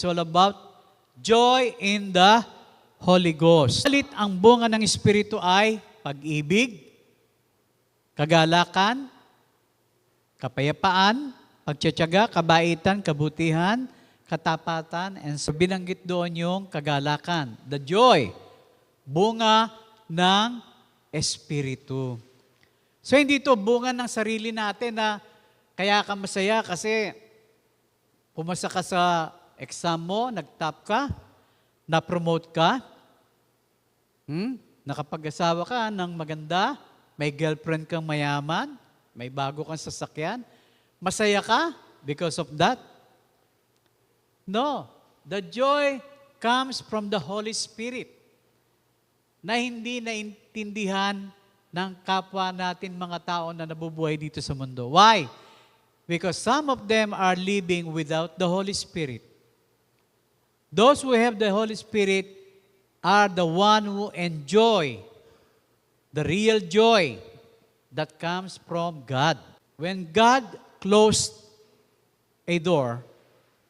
It's all about joy in the Holy Ghost. Salit ang bunga ng Espiritu ay pag-ibig, kagalakan, kapayapaan, pagtsatsaga, kabaitan, kabutihan, katapatan, and so binanggit doon yung kagalakan, the joy, bunga ng Espiritu. So hindi ito bunga ng sarili natin na kaya ka masaya kasi pumasa ka sa exam mo, nag-top ka, na-promote ka, hmm? nakapag-asawa ka ng maganda, may girlfriend kang mayaman, may bago kang sasakyan, masaya ka because of that? No. The joy comes from the Holy Spirit na hindi naintindihan ng kapwa natin mga tao na nabubuhay dito sa mundo. Why? Because some of them are living without the Holy Spirit. Those who have the Holy Spirit are the one who enjoy the real joy that comes from God. When God closed a door,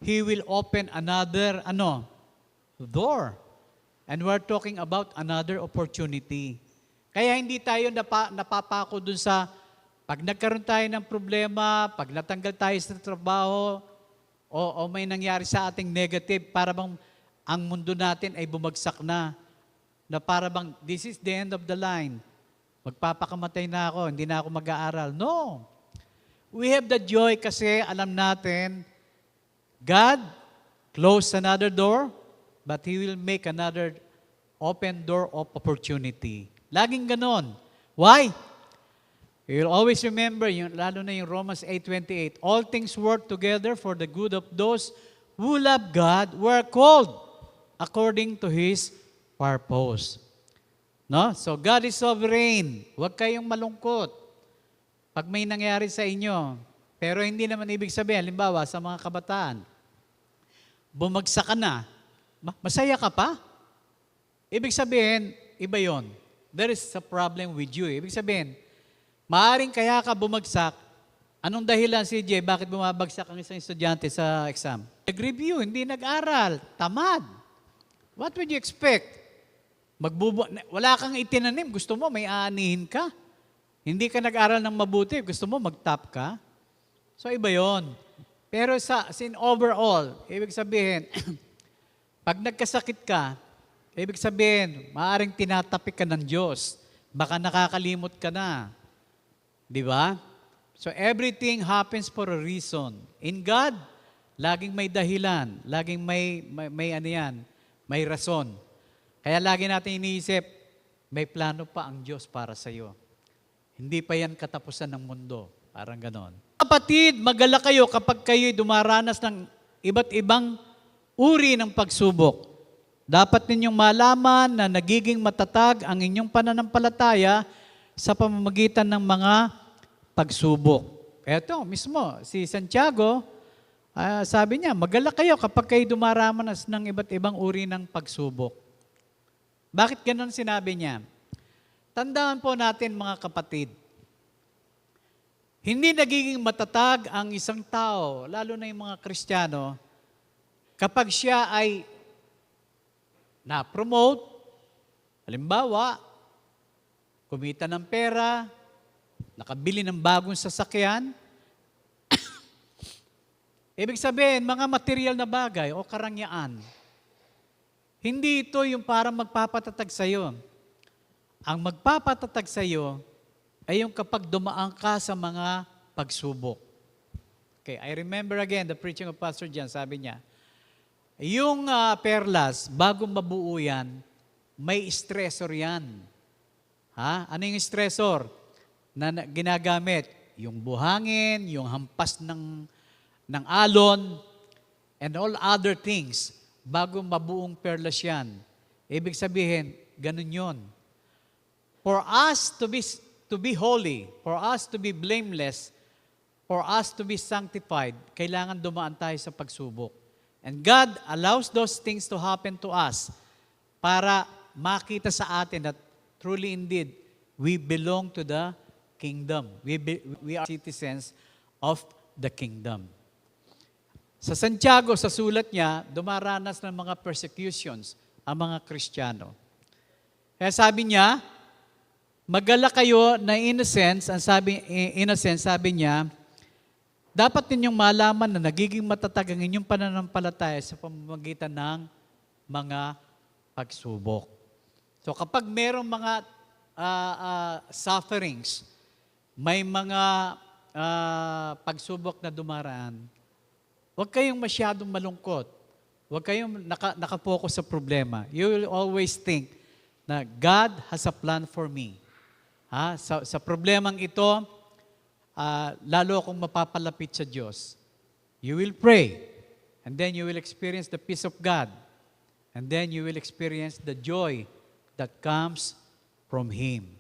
He will open another ano door. And we're talking about another opportunity. Kaya hindi tayo napa, napapako dun sa pag nagkaroon tayo ng problema, pag natanggal tayo sa trabaho, o, o may nangyari sa ating negative, para bang ang mundo natin ay bumagsak na. Na para bang, this is the end of the line. Magpapakamatay na ako, hindi na ako mag-aaral. No. We have the joy kasi alam natin, God closed another door, but He will make another open door of opportunity. Laging ganon. Why? You will always remember, yung, lalo na yung Romans 8.28, All things work together for the good of those who love God, were called according to His purpose. No? So God is sovereign. Huwag kayong malungkot. Pag may nangyari sa inyo, pero hindi naman ibig sabihin, halimbawa sa mga kabataan, bumagsak ka na, ma- masaya ka pa? Ibig sabihin, iba yon. There is a problem with you. Ibig sabihin, maaring kaya ka bumagsak, anong dahilan CJ, bakit bumabagsak ang isang estudyante sa exam? Nag-review, hindi nag-aral, tamad. What would you expect? Magbubu wala kang itinanim, gusto mo may aanihin ka. Hindi ka nag-aral ng mabuti, gusto mo mag-top ka. So iba yon. Pero sa sin overall, ibig sabihin, pag nagkasakit ka, ibig sabihin, maaring tinatapik ka ng Diyos. Baka nakakalimot ka na. Di ba? So everything happens for a reason. In God, laging may dahilan, laging may, may, may ano yan, may rason. Kaya lagi natin iniisip, may plano pa ang Diyos para sa iyo. Hindi pa yan katapusan ng mundo. Parang ganon. Kapatid, magala kayo kapag kayo'y dumaranas ng iba't ibang uri ng pagsubok. Dapat ninyong malaman na nagiging matatag ang inyong pananampalataya sa pamamagitan ng mga pagsubok. Eto, mismo, si Santiago, ah, sabi niya, magala kayo kapag kayo dumaranas ng iba't ibang uri ng pagsubok. Bakit ganon sinabi niya? Tandaan po natin mga kapatid, hindi nagiging matatag ang isang tao, lalo na yung mga Kristiyano, kapag siya ay na-promote, halimbawa, kumita ng pera, nakabili ng bagong sasakyan, ibig sabihin, mga material na bagay o karangyaan, hindi ito yung parang magpapatatag sa iyo. Ang magpapatatag sa iyo ay yung kapag dumaan ka sa mga pagsubok. Okay, I remember again the preaching of Pastor John, sabi niya, yung ah, perlas, bago mabuo yan, may stressor yan. Ha? Ano yung stressor na na- ginagamit? Yung buhangin, yung hampas ng, ng alon, and all other things bago mabuong perlas yan. Ibig sabihin, ganun yon. For us to be, to be holy, for us to be blameless, for us to be sanctified, kailangan dumaan tayo sa pagsubok. And God allows those things to happen to us para makita sa atin that truly indeed, we belong to the kingdom. We, be, we are citizens of the kingdom. Sa Santiago, sa sulat niya, dumaranas ng mga persecutions ang mga Kristiyano. Kaya sabi niya, magala kayo na in a sense, ang sabi, in a sense, sabi niya, dapat ninyong malaman na nagiging matatag ang inyong pananampalataya sa pamamagitan ng mga pagsubok. So kapag merong mga ah, ah, sufferings, may mga ah, pagsubok na dumaraan, huwag kayong masyadong malungkot. Huwag kayong naka, nakapokus sa problema. You will always think na God has a plan for me. Ha? Sa, sa problemang ito, ah, lalo akong mapapalapit sa Diyos. You will pray, and then you will experience the peace of God, and then you will experience the joy that comes from Him.